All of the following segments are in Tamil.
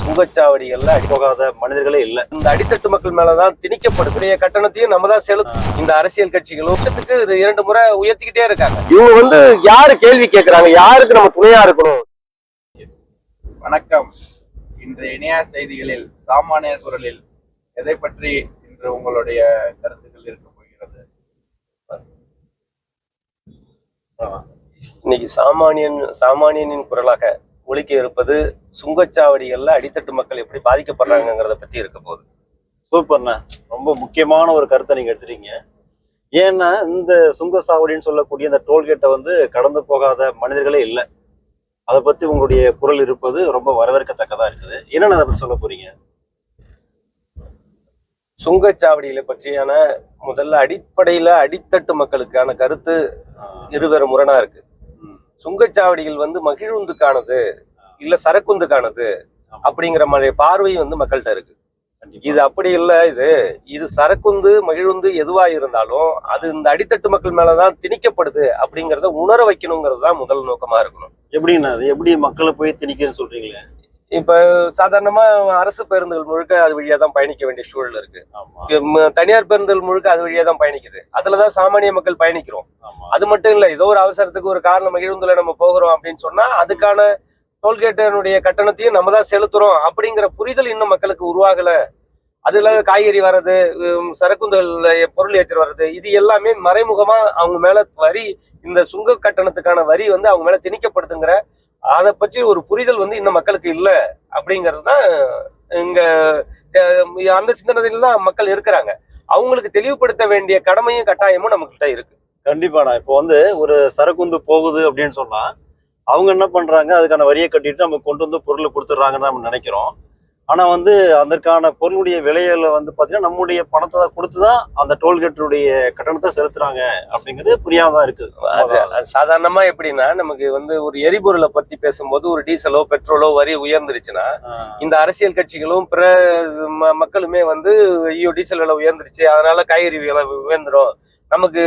சுங்கச்சாவடிகள்ல அடி போகாத மனிதர்களே இல்ல. இந்த அடித்தட்டு மக்கள் மேலதான் திணிக்கப்படுகிற கட்டணத்தையும் நம்ம தான் செலுத்தும் இந்த அரசியல் கட்சிகள் வருஷத்துக்கு இரண்டு முறை உயர்த்திக்கிட்டே இருக்காங்க. இவங்க வந்து யாரு கேள்வி கேட்கறாங்க யாருக்கு நம்ம துணையா இருக்கணும்? வணக்கம். இன்று இணைய செய்திகளில் சாமானியர் குரலில் எதை பற்றி இன்று உங்களுடைய கருத்துக்கள் இருக்க போகிறது? இன்னைக்கு சாமானியன் சாமானியனின் குரலாக ஒலிக்க இருப்பது சுங்கச்சாவடிகள்ல அடித்தட்டு மக்கள் எப்படி பாதிக்கப்படுறாங்கிறத பத்தி இருக்க போகுது. சூப்பர்ண்ணா. ரொம்ப முக்கியமான ஒரு கருத்தை நீங்க எடுத்துறீங்க ஏன்னா இந்த சுங்க சாவடின்னு சொல்லக்கூடிய இந்த டோல்கேட்டை வந்து கடந்து போகாத மனிதர்களே இல்லை. அதை பத்தி உங்களுடைய குரல் இருப்பது ரொம்ப வரவேற்கத்தக்கதா இருக்குது. என்னென்ன அதை பத்தி சொல்ல போறீங்க? சுங்கச்சாவடிகளை பற்றியான முதல்ல அடிப்படையில அடித்தட்டு மக்களுக்கான கருத்து இருவேறு முரணா இருக்கு. சுங்கச்சாவடிகள் வந்து மகிழுந்துக்கானது இல்ல சரக்குந்துக்கானது அப்படிங்கிற மாதிரி பார்வை வந்து மக்கள்கிட்ட இருக்கு. இது அப்படி இல்ல இது இது சரக்குந்து மகிழுந்து எதுவா இருந்தாலும் அது இந்த அடித்தட்டு மக்கள் மேலதான் திணிக்கப்படுது அப்படிங்கறத உணர வைக்கணுங்கிறது தான் முதல் நோக்கமா இருக்கணும். எப்படிண்ணா அது எப்படி மக்களை போய் திணிக்கிறேன்னு சொல்றீங்களே? இப்ப சாதாரணமா அரசு பேருந்துகள் முழுக்க அது வழியா தான் பயணிக்க வேண்டிய சூழல் இருக்கு. தனியார் பேருந்துகள் முழுக்க அது வழியா தான் பயணிக்குது. அதுலதான் சாமானிய மக்கள் பயணிக்கிறோம். அது மட்டும் இல்ல ஏதோ ஒரு அவசரத்துக்கு ஒரு காரணம் மகிழுந்துல நம்ம போகிறோம் அப்படின்னு சொன்னா அதுக்கான டோல்கேட்டினுடைய கட்டணத்தையும் நம்ம தான் செலுத்துறோம் அப்படிங்கிற புரிதல் இன்னும் மக்களுக்கு உருவாகல. அதுல காய்கறி வர்றது உம், சரக்குந்துகள்ல பொருள் ஏற்றி வர்றது இது எல்லாமே மறைமுகமா அவங்க மேல வரி இந்த சுங்க கட்டணத்துக்கான வரி வந்து அவங்க மேல திணிக்கப்படுதுங்கிற அதை பற்றி ஒரு புரிதல் வந்து இன்னும் மக்களுக்கு இல்லை அப்படிங்கிறது தான் இங்க அந்த சிந்தனையில தான் மக்கள் இருக்கிறாங்க. அவங்களுக்கு தெளிவுபடுத்த வேண்டிய கடமையும் கட்டாயமும் நம்மகிட்ட இருக்கு. கண்டிப்பாண்ணா இப்போ வந்து ஒரு சரக்குந்து போகுது அப்படின்னு சொன்னா அவங்க என்ன பண்றாங்க? அதுக்கான வரியை கட்டிட்டு நம்ம கொண்டு வந்து பொருளை கொடுத்துட்றாங்கன்னு நம்ம நினைக்கிறோம். ஆனா வந்து அதற்கான பொருளுடைய விலையில வந்து பாத்தீங்கன்னா நம்முடைய பணத்தை தான் கொடுத்து தான் அந்த டோல்கேட்டினுடைய கட்டணத்தை செலுத்துறாங்க அப்படிங்கிறது புரியாமதான் இருக்குது. அது அது சாதாரணமா எப்படின்னா நமக்கு வந்து ஒரு எரிபொருளை பத்தி பேசும்போது ஒரு டீசலோ பெட்ரோலோ வரி உயர்ந்துருச்சுன்னா இந்த அரசியல் கட்சிகளும் பிற மக்களுமே வந்து ஐயோ டீசல் விலை உயர்ந்துருச்சு அதனால காய்கறி விலை உயர்ந்துரும் நமக்கு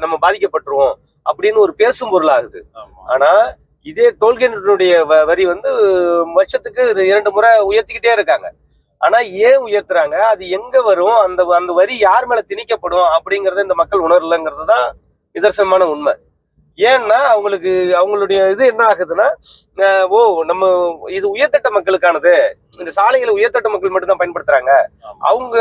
நம்ம பாதிக்கப்பட்டுருவோம் அப்படின்னு ஒரு பேசும் பொருளாகுது. ஆமா. இதே டோல்கேட்டினுடைய வ- வரி வந்து வருஷத்துக்கு இரண்டு முறை உயர்த்திக்கிட்டே இருக்காங்க. ஆனா ஏன் உயர்த்துறாங்க? அது எங்க வரும்? அந்த அந்த வரி யார் மேல திணிக்கப்படும்? அப்படிங்கறத இந்த மக்கள் உணரலங்கிறது தான் நிதர்சனமான உண்மை. ஏன்னா அவங்களுக்கு அவங்களுடைய இது என்ன ஆகுதுன்னா ஓ நம்ம இது உயர்த்தட்ட மக்களுக்கானது. இந்த சாலைகளை உயர்த்தட்ட மக்கள் மட்டும் தான் பயன்படுத்துறாங்க. அவங்க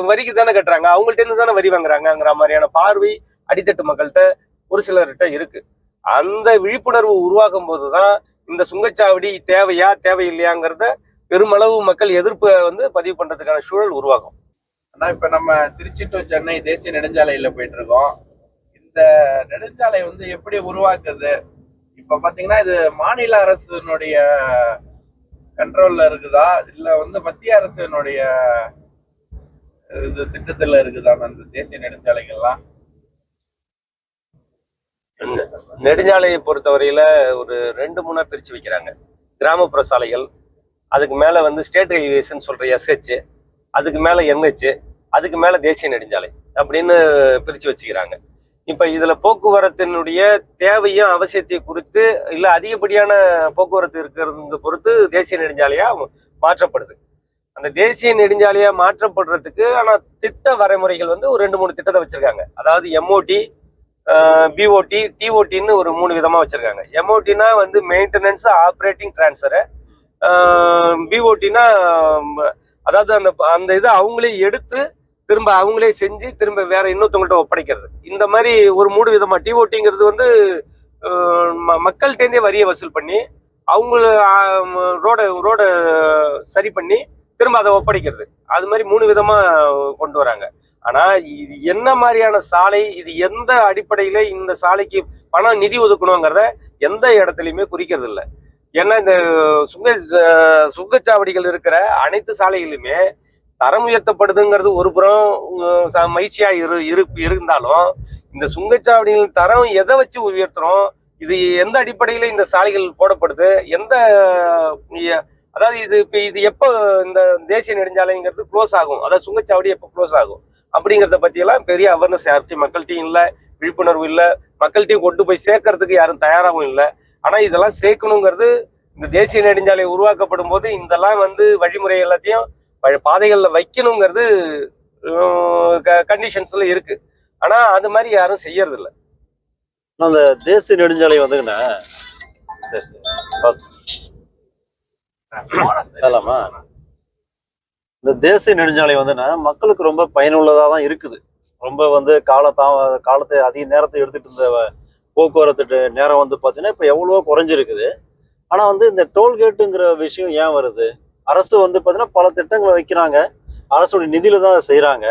வரிக்கு தானே கட்டுறாங்க. அவங்கள்ட்ட இருந்து தானே வரி வாங்குறாங்கங்கிற மாதிரியான பார்வை அடித்தட்டு மக்கள்கிட்ட ஒரு சிலர்கிட்ட இருக்கு. அந்த விழிப்புணர்வு உருவாகும் போதுதான் இந்த சுங்கச்சாவடி தேவையா தேவையில்லையாங்கிறத பெருமளவு மக்கள் எதிர்ப்பை வந்து பதிவு பண்றதுக்கான சூழல் உருவாகும். ஆனா இப்ப நம்ம திருச்சி டு சென்னை தேசிய நெடுஞ்சாலையில போயிட்டு இருக்கோம் இந்த நெடுஞ்சாலை வந்து எப்படி உருவாக்குது? இப்ப பாத்தீங்கன்னா இது மாநில அரசினுடைய கண்ட்ரோல்ல இருக்குதா? இல்ல வந்து மத்திய அரசினுடைய இது திட்டத்துல இருக்குதா அந்த தேசிய நெடுஞ்சாலைகள்லாம்? நெடுஞ்சாலையை பொறுத்தவரையில ஒரு ரெண்டு மூணா பிரிச்சு வைக்கிறாங்க. கிராமப்புற சாலைகள் அதுக்கு மேல வந்து ஸ்டேட் ஹைவேஸ்ன்னு சொல்ற எஸ்ஹெச் அதுக்கு மேல என்ஹெச் அதுக்கு மேல தேசிய நெடுஞ்சாலை அப்படின்னு பிரிச்சு வச்சுக்கிறாங்க. இப்ப இதுல போக்குவரத்தினுடைய தேவையும் அவசியத்தையும் குறித்து இல்ல அதிகப்படியான போக்குவரத்து இருக்கிறது பொறுத்து தேசிய நெடுஞ்சாலையா மாற்றப்படுது. அந்த தேசிய நெடுஞ்சாலையா மாற்றப்படுறதுக்கு ஆனா திட்ட வரைமுறைகள் வந்து ஒரு ரெண்டு மூணு திட்டத்தை வச்சிருக்காங்க. அதாவது எம்ஓடி பிஓடி டிஓடின்னு ஒரு மூணு விதமாக வச்சுருக்காங்க. எம்ஓடினா வந்து மெயின்டெனன்ஸு ஆப்ரேட்டிங் டிரான்ஸ்ஃபரு பிஓடினா அதாவது அந்த அந்த இதை அவங்களே எடுத்து திரும்ப அவங்களே செஞ்சு திரும்ப வேற இன்னொருத்தவங்கள்ட்ட ஒப்படைக்கிறது. இந்த மாதிரி ஒரு மூணு விதமாக டிஓடிங்கிறது வந்து ம- மக்கள்கிட்டேருந்தே வரியை வசூல் பண்ணி அவங்கள ரோட ரோட சரி பண்ணி திரும்ப அதை ஒப்படைக்கிறது. அது மாதிரி மூணு விதமா கொண்டு வராங்க. ஆனா இது என்ன மாதிரியான சாலை இது எந்த அடிப்படையில இந்த சாலைக்கு பணம் நிதி ஒதுக்கணுங்கிறத எந்த இடத்துலையுமே குறிக்கிறது இல்லை. ஏன்னா இந்த சுங்க சுங்கச்சாவடிகள் இருக்கிற அனைத்து சாலைகளுமே தரம் உயர்த்தப்படுதுங்கிறது ஒரு புறம் ச- மகிழ்ச்சியா இரு இரு- இருந்தாலும் இந்த சுங்கச்சாவடிகள் தரம் எதை வச்சு உயர்த்துறோம் இது எந்த அடிப்படையில இந்த சாலைகள் போடப்படுது எந்த அதாவது இது இப்போ இது எப்போ இந்த தேசிய நெடுஞ்சாலைங்கிறது க்ளோஸ் ஆகும்? அதாவது சுங்கச்சாவடி எப்போ க்ளோஸ் ஆகும்? அப்படிங்கிறத பற்றியெல்லாம் பெரிய அவேர்னஸ் யார்கிட்டையும் மக்கள்கிட்டையும் இல்லை விழிப்புணர்வு இல்லை. மக்கள்கிட்டையும் கொண்டு போய் சேர்க்கறதுக்கு யாரும் தயாராகவும் இல்லை. ஆனால் இதெல்லாம் சேர்க்கணுங்கிறது இந்த தேசிய நெடுஞ்சாலை உருவாக்கப்படும் போது இதெல்லாம் வந்து வழிமுறை எல்லாத்தையும் பாதைகளில் வைக்கணுங்கிறது கண்டிஷன்ஸில் இருக்கு. ஆனால் அது மாதிரி யாரும் செய்யறது அந்த தேசிய நெடுஞ்சாலை வந்துங்கண்ணா சரி சரி. சொல்லலாமா இந்த தேசிய நெடுஞ்சாலை வந்துன்னா மக்களுக்கு ரொம்ப பயனுள்ளதா தான் இருக்குது. ரொம்ப வந்து காலத்தா காலத்தை அதிக நேரத்தை எடுத்துட்டு இருந்த போக்குவரத்து நேரம் வந்து பார்த்தீங்கன்னா இப்போ எவ்வளவோ குறைஞ்சிருக்குது. ஆனால் வந்து இந்த டோல்கேட்டுங்கிற விஷயம் ஏன் வருது? அரசு வந்து பார்த்தீங்கன்னா பல திட்டங்களை வைக்கிறாங்க. அரசுடைய நிதியில தான் அதை செய்கிறாங்க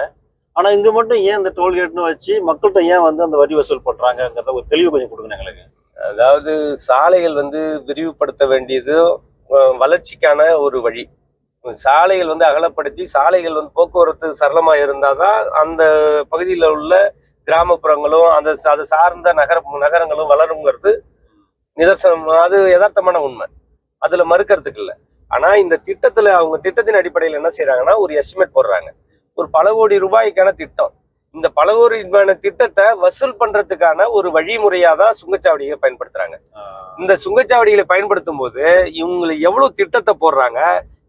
ஆனால் இங்கே மட்டும் ஏன் இந்த டோல்கேட்னு வச்சு மக்கள்கிட்ட ஏன் வந்து அந்த வரி வசூல் பண்ணுறாங்கங்கிறத ஒரு தெளிவு கொஞ்சம் கொடுக்கணும் எங்களுக்கு. அதாவது சாலைகள் வந்து விரிவுபடுத்த வேண்டியதும் வளர்ச்சிக்கான ஒரு வழி. சாலைகள் வந்து அகலப்படுத்தி சாலைகள் வந்து போக்குவரத்து சரளமாக இருந்தால் தான் அந்த பகுதியில் உள்ள கிராமப்புறங்களும் அந்த அதை சார்ந்த நகர நகரங்களும் வளருங்கிறது நிதர்சனம். அது யதார்த்தமான உண்மை. அதில் மறுக்கிறதுக்கு இல்லை. ஆனால் இந்த திட்டத்தில் அவங்க திட்டத்தின் அடிப்படையில் என்ன செய்கிறாங்கன்னா ஒரு எஸ்டிமேட் போடுறாங்க. ஒரு பல கோடி ரூபாய்க்கான திட்டம். இந்த பல கோடி ரூபாயான திட்டத்தை வசூல் பண்றதுக்கான ஒரு வழிமுறையா தான் சுங்கச்சாவடியை பயன்படுத்துறாங்க இந்த சுங்கச்சாவடிகளை பயன்படுத்தும் போது இவங்களை எவ்வளவு திட்டத்தை போடுறாங்க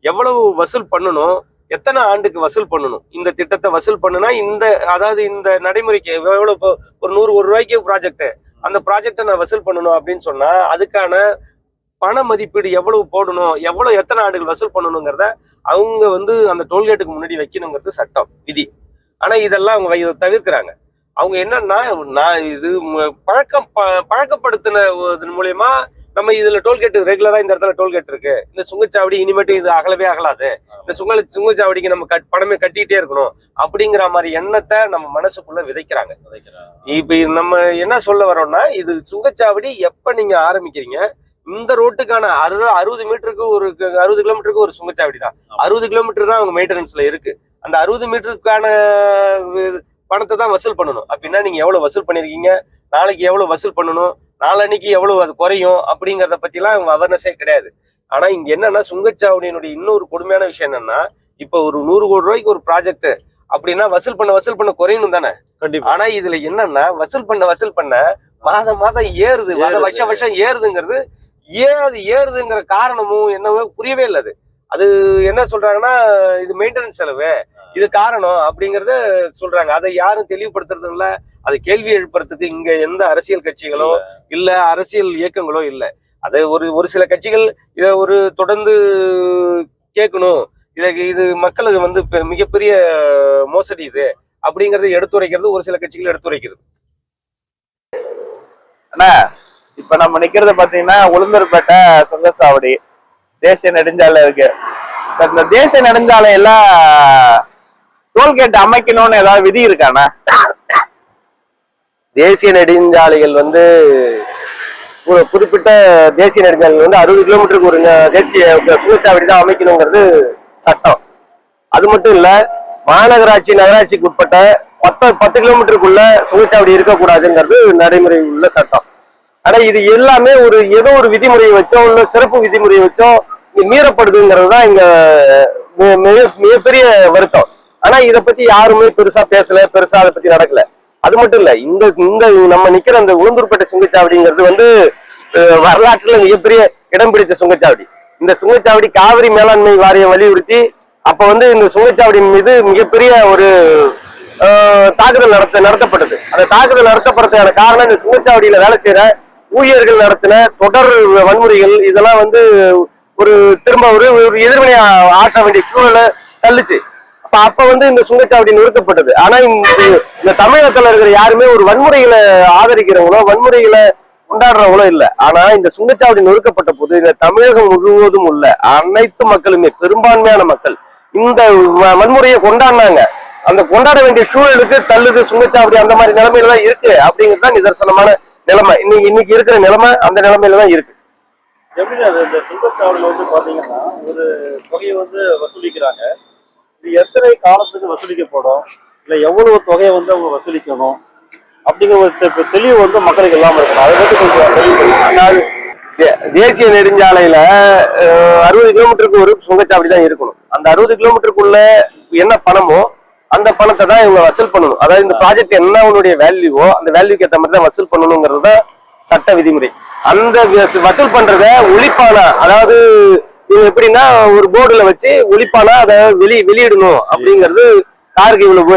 எவ்வளவு வசூல் பண்ணணும் எத்தனை ஆண்டுக்கு வசூல் பண்ணணும்? இந்த திட்டத்தை வசூல் பண்ணுனா இந்த அதாவது இந்த நடைமுறைக்கு எவ்வளவு ஒரு நூறு ஒரு ரூபாய்க்கு ப்ராஜெக்ட் அந்த ப்ராஜெக்டை நான் வசூல் பண்ணணும் அப்படின்னு சொன்னா அதுக்கான பண மதிப்பீடு எவ்வளவு போடணும் எவ்வளவு எத்தனை ஆண்டுகள் வசூல் பண்ணணுங்கிறத அவங்க வந்து அந்த டோல்கேட்டுக்கு முன்னாடி வைக்கணுங்கிறது சட்டம் விதி. ஆனா இதெல்லாம் அவங்க வை- தவிர்க்கிறாங்க. அவங்க என்னன்னா நான் இது பழக்கம் ப- பழக்கப்படுத்தின இதன் மூலியமா நம்ம இதுல டோல்கேட் ரெகுலரா இந்த இடத்துல டோல்கேட் இருக்கு. இந்த சுங்கச்சாவடி இனிமேட்டு இது அகலவே அகலாது. இந்த சுங்க சுங்கச்சாவடிக்கு நம்ம கட் பணமே கட்டிட்டே இருக்கணும் அப்படிங்கிற மாதிரி எண்ணத்தை நம்ம மனசுக்குள்ள விதைக்கிறாங்க. இப்ப இது நம்ம என்ன சொல்ல வரோம்னா இது சுங்கச்சாவடி எப்ப நீங்க ஆரம்பிக்கிறீங்க? இந்த ரோட்டுக்கான அறுபது அறுபது மீட்டருக்கு ஒரு அறுபது கிலோமீட்டருக்கு ஒரு சுங்கச்சாவடி தான் அறுபது கிலோமீட்டர் தான் அவங்க மெயின்டெனன்ஸ்ல இருக்கு. அந்த அறுபது மீட்டருக்கான பணத்தை தான் வசூல் பண்ணணும். அப்படின்னா நீங்க எவ்வளவு வசூல் பண்ணிருக்கீங்க? நாளைக்கு எவ்வளவு வசூல் பண்ணணும்? நாளன்னைக்கு எவ்வளவு அது குறையும்? அப்படிங்கறத பத்திலாம் அவங்க அவேர்னஸே கிடையாது. ஆனா இங்க என்னன்னா சுங்கச்சாவடியினுடைய இன்னொரு கொடுமையான விஷயம் என்னன்னா இப்ப ஒரு நூறு கோடி ரூபாய்க்கு ஒரு ப்ராஜெக்ட் அப்படின்னா வசூல் பண்ண வசூல் பண்ண குறையணும் தானே? கண்டிப்பா. ஆனா இதுல என்னன்னா வசூல் பண்ண வசூல் பண்ண மாதம் மாதம் ஏறுது. வருஷம் வருஷம் ஏறுதுங்கிறது ஏன் அது ஏறுதுங்கிற காரணமும் என்னவோ புரியவே இல்லை அது. அது என்ன சொல்றாங்கன்னா இது மெயின்டெனன்ஸ் செலவு. இது காரணம் அப்படிங்கறத சொல்றாங்க. அதை யாரும் தெளிவுபடுத்துறது இல்ல அதை கேள்வி எழுப்புறதுக்கு இங்க எந்த அரசியல் கட்சிகளோ இல்ல. அரசியல் இயக்கங்களோ இல்ல. அது ஒரு ஒரு சில கட்சிகள் இதை ஒரு தொடர்ந்து கேட்கணும். இதை இது மக்களுக்கு வந்து மிகப்பெரிய மோசடி இது அப்படிங்கறத எடுத்துரைக்கிறது ஒரு சில கட்சிகள் எடுத்துரைக்கிறது இப்ப நம்ம நிக்கிறது பாத்தீங்கன்னா உளுந்தூர்பேட்டை சுங்கசாவடி. தேசிய நெடுஞ்சாலை இருக்கு. இந்த தேசிய நெடுஞ்சாலையில டோல்கேட் அமைக்கணும்னு ஏதாவது விதி இருக்கானா தேசிய நெடுஞ்சாலைகள் வந்து ஒரு குறிப்பிட்ட தேசிய நெடுஞ்சாலைகள் வந்து அறுபது கிலோமீட்டருக்கு ஒரு தேசிய சுங்கச்சாவடி தான் அமைக்கணுங்கிறது சட்டம். அது மட்டும் இல்ல மாநகராட்சி நகராட்சிக்கு உட்பட்ட பத்து பத்து கிலோமீட்டருக்குள்ள சுங்கச்சாவடி இருக்கக்கூடாதுங்கிறது நடைமுறை உள்ள சட்டம். ஆனா இது எல்லாமே ஒரு ஏதோ ஒரு விதிமுறையை வச்சோ இல்ல சிறப்பு விதிமுறையை வச்சோ மீறப்படுதுங்கிறது தான் இங்க மிக- மிகப்பெரிய வருத்தம். ஆனா இத பத்தி யாருமே பெருசா பேசல பெருசா அதை பத்தி நடக்கல. அது மட்டும் இல்ல இந்த இந்த நம்ம நிக்கிற அந்த உளுந்தூர்பேட்டை சுங்கச்சாவடிங்கிறது வந்து வரலாற்றுல மிகப்பெரிய இடம் பிடிச்ச சுங்கச்சாவடி. இந்த சுங்கச்சாவடி காவிரி மேலாண்மை வாரியம் வலியுறுத்தி அப்ப வந்து இந்த சுங்கச்சாவடியின் மீது மிகப்பெரிய ஒரு தாக்குதல் நடத்த நடத்தப்பட்டது. அந்த தாக்குதல் நடத்தப்படுறதுக்கான காரணம் இந்த சுங்கச்சாவடியில வேலை செய்யற ஊழியர்கள் நடத்தின தொடர் வன்முறைகள் இதெல்லாம் வந்து ஒரு திரும்ப ஒரு ஒரு எதிர்வினை ஆற்ற வேண்டிய சூழலை தள்ளுச்சு. அப்ப அப்ப வந்து இந்த சுங்கச்சாவடி நிறுத்தப்பட்டது. ஆனா இந்த இந்த தமிழகத்துல இருக்கிற யாருமே ஒரு வன்முறைகளை ஆதரிக்கிறவங்களோ வன்முறைகளை கொண்டாடுறவங்களோ இல்ல. ஆனா இந்த சுங்கச்சாவடி நொறுக்கப்பட்ட போது இந்த தமிழகம் முழுவதும் உள்ள அனைத்து மக்களுமே பெரும்பான்மையான மக்கள் இந்த வன்முறையை கொண்டாடினாங்க. அந்த கொண்டாட வேண்டிய சூழலுக்கு தள்ளுது சுங்கச்சாவடி. அந்த மாதிரி நிலைமையில தான் இருக்கு. அப்படிங்கிறது தான் நிதர்சனமான நிலைமை. இன்னைக்கு இன்னைக்கு இருக்கிற நிலைமை அந்த நிலைமையில தான் இருக்கு. எப்படி அது இந்த சுங்கச்சாவடியில் வந்து பாத்தீங்கன்னா ஒரு தொகையை வந்து வசூலிக்கிறாங்க. இது எத்தனை காலத்துக்கு வசூலிக்கப்படும்? இல்ல எவ்வளவு தொகையை வந்து அவங்க வசூலிக்கணும்? அப்படிங்கிற ஒரு தெளிவு வந்து மக்களுக்கு இல்லாம இருக்கணும். அதை பத்தி கொஞ்சம் தேசிய நெடுஞ்சாலையில அறுபது கிலோமீட்டருக்கு ஒரு சுங்கச்சாவடி தான் இருக்கணும். அந்த அறுபது கிலோமீட்டருக்குள்ள என்ன பணமோ அந்த பணத்தை தான் இவங்க வசூல் பண்ணணும். அதாவது இந்த ப்ராஜெக்ட் என்ன உன்னுடைய வேல்யூவோ அந்த வேல்யூக்கு ஏற்ற மாதிரி தான் வசூல் பண்ணணுங்கிறது தான் சட்ட விதிமுறை. அந்த வசூல் பண்றத ஒழிப்பானா அதாவது இது எப்படின்னா ஒரு போர்டுல வச்சு ஒழிப்பானா அதை வெளி வெளியிடணும் அப்படிங்கிறது காருக்கு இவ்வளவு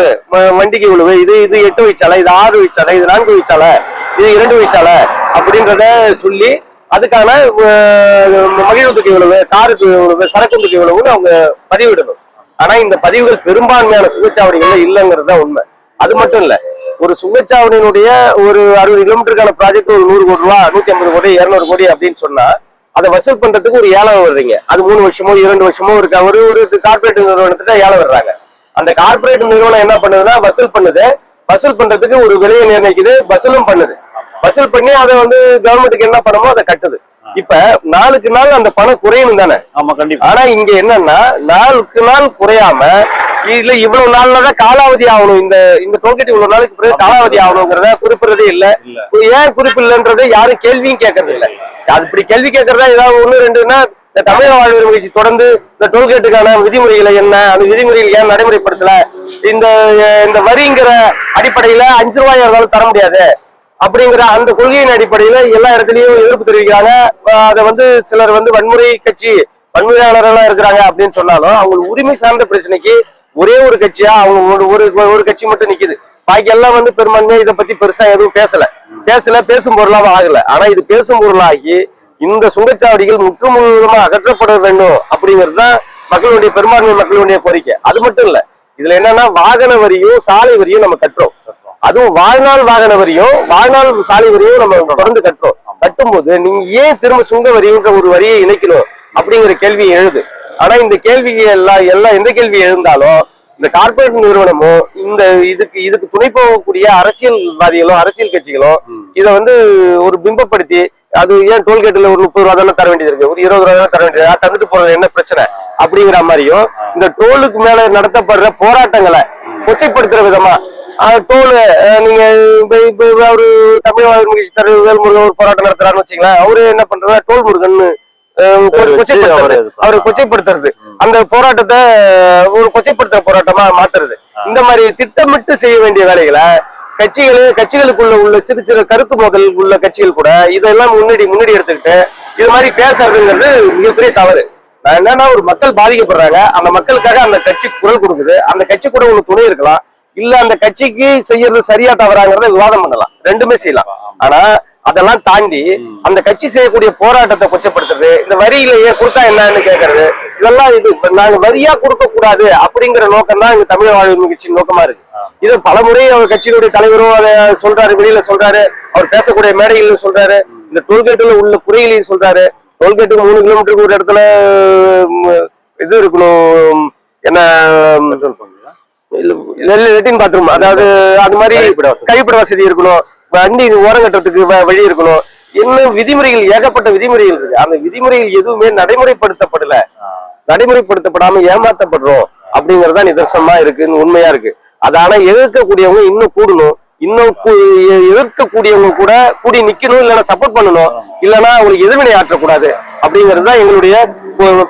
வண்டிக்கு இவ்வளவு இது இது எட்டு வயிற்சாலை இது ஆறு வயசாலை இது நான்கு வயசாலை இது இரண்டு வயசாலை அப்படின்றத சொல்லி அதுக்கான அஹ், மகிழ்வுக்கு இவ்வளவு காருக்கு இவ்வளவு சரக்குந்துக்கு இவ்வளவுன்னு அவங்க பதிவிடணும். ஆனா இந்த பதிவுகள் பெரும்பான்மையான சுங்கச்சாவடிகள்ல இல்லைங்கிறது தான் உண்மை. அது மட்டும் இல்லை ஒரு சுங்கச்சாவடியினுடைய ஒரு அறுபது கிலோமீட்டருக்கான ப்ராஜெக்ட் ஒரு நூறு கோடி ரூபா நூத்தி ஐம்பது கோடி இருநூறு கோடி அப்படின்னு சொன்னா அதை வசூல் பண்றதுக்கு ஒரு ஏலம் வர்றீங்க. அது மூணு வருஷமோ இரண்டு வருஷமோ இருக்கா. ஒரு ஒரு கார்பரேட் நிறுவனத்துல ஏலம் வர்றாங்க. அந்த கார்பரேட் நிறுவனம் என்ன பண்ணுதுன்னா வசூல் பண்ணுது. வசூல் பண்றதுக்கு ஒரு விலையை நிர்ணயிக்குது வசூலும் பண்ணுது. வசூல் பண்ணி அதை வந்து கவர்மெண்ட்டுக்கு என்ன பணமோ அதை கட்டுது. இப்ப நாளுக்கு நாள் அந்த பணம் குறையணும் தானே? ஆமா கண்டிப்பா. ஆனா இங்க என்னன்னா நாளுக்கு நாள் குறையாம இல்ல இவ்வளவு நாள்ல தான் காலாவதி ஆகணும். இந்த இந்த டோல்கேட் இவ்வளவு நாளுக்கு பிறகு காலாவதி ஆகணுங்கிறத குறிப்பிடுறதே இல்ல. ஏன் குறிப்பிடலன்றதை யாரும் கேள்வியும் கேட்கறது இல்ல. அது இப்படி கேள்வி கேட்கறதா ஏதாவது ஒண்ணு ரெண்டுன்னா இந்த தமிழக வாழ்வுரிமை கட்சி தொடர்ந்து இந்த டோல்கேட்டுக்கான விதிமுறைகளை என்ன அந்த விதிமுறைகள் ஏன் நடைமுறைப்படுத்தல இந்த இந்த வரிங்கிற அடிப்படையில அஞ்சு ரூபாய் இருந்தாலும் தர முடியாது. அப்படிங்கிற அந்த கொள்கையின் அடிப்படையில எல்லா இடத்துலயும் எதிர்ப்பு தெரிவிக்கிறாங்க. அதை வந்து சிலர் வந்து வன்முறை கட்சி வன்முறையாளர்களா இருக்கிறாங்க அப்படின்னு சொன்னாலும் அவங்க உரிமை சார்ந்த பிரச்சனைக்கு ஒரே ஒரு கட்சியா அவங்க ஒரு ஒரு ஒரு கட்சி மட்டும் நிக்குது. பாக்கி எல்லாம் வந்து பெரும்பான்மையா இதை பத்தி பெருசா எதுவும் பேசல. பேசல பேசும் பொருளாவும் ஆகல ஆனா இது பேசும் பொருளாகி இந்த சுங்கச்சாவடிகள் முற்று முழுவதுமா அகற்றப்பட வேண்டும் அப்படிங்கிறது தான் மக்களுடைய பெரும்பான்மை மக்களுடைய கோரிக்கை. அது மட்டும் இல்ல இதுல என்னன்னா வாகன வரியும் சாலை வரியும் நம்ம கட்டுறோம். அதுவும் வாழ்நாள் வாகன வரியும் வாழ்நாள் சாலை வரியும் நம்ம தொடர்ந்து கட்டுறோம். கட்டும்போது நீங்க ஏன் திரும்ப சுங்க வரின்ற ஒரு வரியை இணைக்கணும் அப்படிங்கிற கேள்வி எழுது. ஆனா இந்த கேள்வி எல்லாம் எல்லாம் எந்த கேள்வி எழுந்தாலும் இந்த கார்ப்பரேட் நிறுவனமும் இந்த இதுக்கு இதுக்கு துணை போகக்கூடிய அரசியல்வாதிகளும் அரசியல் கட்சிகளும் இதை வந்து ஒரு பிம்பப்படுத்தி அது ஏன் டோல்கேட்ல ஒரு முப்பது ரூபா தானே தர வேண்டியது இருக்கு? ஒரு இருபது ரூபா தானே தர வேண்டியது. தந்துட்டு போறது என்ன பிரச்சனை? அப்படிங்கிற மாதிரியும் இந்த டோலுக்கு மேல நடத்தப்படுற போராட்டங்களை கொச்சைப்படுத்துற விதமா டோல் நீங்க அவரு தமிழ் வேல்முருகன் ஒரு போராட்டம் நடத்துறாருன்னு வச்சுங்களேன் அவரு என்ன பண்றாரு? டோல் முருகன் அவரை கொச்சைப்படுத்துறது. அந்த போராட்டத்தை ஒரு கொச்சைப்படுத்துற போராட்டமா மாத்துறது. இந்த மாதிரி திட்டமிட்டு செய்ய வேண்டிய வேலைகளை கட்சிகள் கட்சிகளுக்குள்ள உள்ள சிறு சிறு கருத்து மோதல் உள்ள கட்சிகள் கூட இதெல்லாம் முன்னாடி முன்னாடி எடுத்துக்கிட்டு இது மாதிரி பேசுறதுங்கிறது மிகப்பெரிய தவறு. நான் என்னன்னா ஒரு மக்கள் பாதிக்கப்படுறாங்க. அந்த மக்களுக்காக அந்த கட்சி குரல் கொடுக்குது. அந்த கட்சி கூட உங்களுக்கு துணை இருக்கலாம். இல்ல அந்த கட்சிக்கு செய்யறது சரியா தவறாங்கிறத விவாதம் பண்ணலாம். ரெண்டுமே செய்யலாம். ஆனா அதெல்லாம் தாண்டி அந்த கட்சி செய்யக்கூடிய போராட்டத்தை கொச்சப்படுத்துறது இந்த வரியில ஏன் கொடுத்தா என்னன்னு கேக்குறது இதெல்லாம் இது நாங்க வரியா கொடுக்க கூடாது அப்படிங்கிற நோக்கம் தான் இந்த தமிழ் வாழ்வு கட்சியின் நோக்கமா இருக்கு. இது பலமுறை அவர் கட்சியினுடைய தலைவரும் அதை சொல்றாரு வெளியில சொல்றாரு அவர் பேசக்கூடிய மேடைகளில் சொல்றாரு இந்த டோல்கேட்டுல உள்ள குறைகளையும் சொல்றாரு டோல்கேட்டுக்கு மூணு கிலோமீட்டருக்கு ஒரு இடத்துல இது இருக்கணும் என்ன? Latrine bathroom. அதாவது அது மாதிரி கழிப்பிட வசதி. இருக்கணும். வண்டி ஓரம் கட்டுறதுக்கு வழி இருக்கணும். இன்னும் விதிமுறைகள் ஏகப்பட்ட விதிமுறைகள் இருக்கு. அந்த விதிமுறைகள் எதுவுமே நடைமுறைப்படுத்தப்படல. நடைமுறைப்படுத்தப்படாம ஏமாத்தப்படுறோம் அப்படிங்கறது தான் நிதர்சனமா இருக்குன்னு உண்மையா இருக்கு. அது ஆனா எதிர்க்கக்கூடியவங்க இன்னும் கூடணும். இன்னும் எதிர்க்கக்கூடியவங்க கூட கூடி நிக்கணும் இல்லைன்னா சப்போர்ட் பண்ணணும். இல்லைன்னா அவங்களுக்கு எதிர்வினை ஆற்றக்கூடாது. அப்படிங்கிறது தான் எங்களுடைய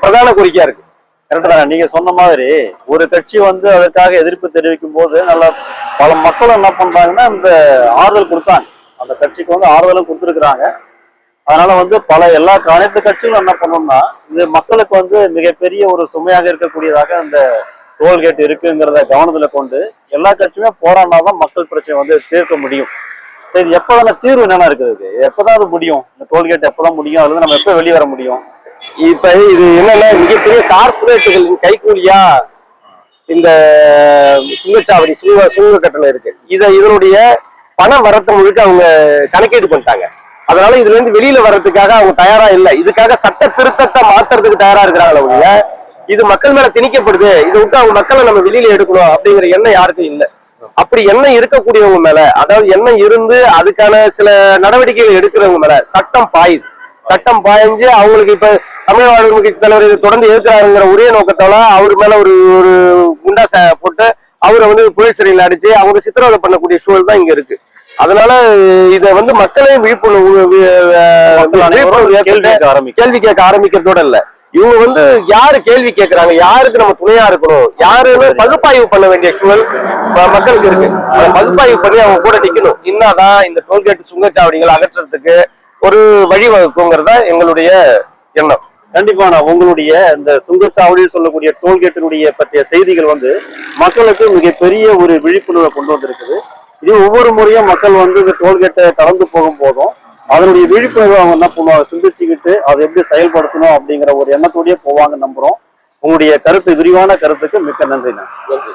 பிரதான கோரிக்கையா இருக்கு. கரெக்ட் தான் நீங்க சொன்ன மாதிரி ஒரு கட்சி வந்து அதற்காக எதிர்ப்பு தெரிவிக்கும் போது நல்ல பல மக்கள் என்ன பண்றாங்கன்னா இந்த ஆறுதல் கொடுத்தாங்க. அந்த கட்சிக்கு வந்து ஆறுதலும் கொடுத்துருக்குறாங்க. அதனால வந்து பல எல்லா அனைத்து கட்சிகளும் என்ன பண்ணணும்னா இது மக்களுக்கு வந்து மிகப்பெரிய ஒரு சுமையாக இருக்கக்கூடியதாக அந்த டோல்கேட் இருக்குங்கிறத கவனத்துல கொண்டு எல்லா கட்சியுமே போராடினாதான் மக்கள் பிரச்சனை வந்து தீர்க்க முடியும். சரி எப்போதான தீர்வு என்னென்ன இருக்குது? எப்போதான் அது முடியும்? இந்த டோல்கேட் எப்போதான் முடியும்? அதுல நம்ம எப்போ வெளியே வர முடியும்? இப்ப இது என்னன்னா மிகப்பெரிய கார்பரேட்டுகளின் கைகூலியா இந்த சுங்கச்சாவடி சுங்க சுங்க கட்டணம் இருக்கு. இதை இதனுடைய பண வரத்தை முழுக்க அவங்க கணக்கீடு பண்ணிட்டாங்க. அதனால இதுல இருந்து வெளியில வர்றதுக்காக அவங்க தயாரா இல்ல. இதுக்காக சட்ட திருத்தத்தை மாத்துறதுக்கு தயாரா இருக்கிறாங்களே ஒழிய இது மக்கள் மேல திணிக்கப்படுது. இதை விட்டு அவங்க மக்களை நம்ம வெளியில எடுக்கணும் அப்படிங்கிற எண்ணம் யாருக்கும் இல்லை. அப்படி எண்ணம் இருக்கக்கூடியவங்க மேல அதாவது எண்ணம் இருந்து அதுக்கான சில நடவடிக்கைகள் எடுக்கிறவங்க மேல சட்டம் பாயுது. சட்டம் பாய்ஞ்சு அவங்களுக்கு இப்ப தமிழ் வாழ்வு கட்சி தலைவர் இதை தொடர்ந்து எதிர்க்கிறாருங்கிற ஒரே நோக்கத்தால அவர் மேல ஒரு ஒரு குண்டாச போட்டு அவரை வந்து புயல் சிறையில் அடிச்சு அவங்க சித்திரவதை பண்ணக்கூடிய சூழல் தான் இங்க இருக்கு. அதனால இதை வந்து மக்களே விழிப்புணர்வு கேள்வி கேட்க ஆரம்பிக்கும் கேள்வி கேட்க ஆரம்பிக்கிறதோட இல்ல. இவங்க வந்து யாரு கேள்வி கேட்கறாங்க? யாருக்கு நம்ம துணையா இருக்கணும்? யாருன்னு பகுப்பாய்வு பண்ண வேண்டிய சூழல் மக்களுக்கு இருக்கு. பகுப்பாய்வு பண்ணி அவங்க கூட நிக்கணும். இன்னாதான் இந்த டோல்கேட் சுங்கச்சாவடிகளை அகற்றுறதுக்கு ஒரு வழிவகுக்குங்கிறத எங்களுடைய எண்ணம். கண்டிப்பான உங்களுடைய இந்த சுங்கச்சாவடின்னு சொல்லக்கூடிய டோல்கேட்டினுடைய பற்றிய செய்திகள் வந்து மக்களுக்கு மிகப்பெரிய ஒரு விழிப்புணர்வை கொண்டு வந்திருக்குது. இது ஒவ்வொரு முறையும் மக்கள் வந்து இந்த டோல்கேட்டை கடந்து போகும் போதும் அதனுடைய விழிப்புணர்வை அவங்க என்ன பண்ணுவாங்க? சிந்திச்சுக்கிட்டு அதை எப்படி செயல்படுத்தணும் அப்படிங்கிற ஒரு எண்ணத்தோடயே போவாங்க நம்புறோம். உங்களுடைய கருத்து விரிவான கருத்துக்கு மிக்க நன்றிண்ணா. நன்றி.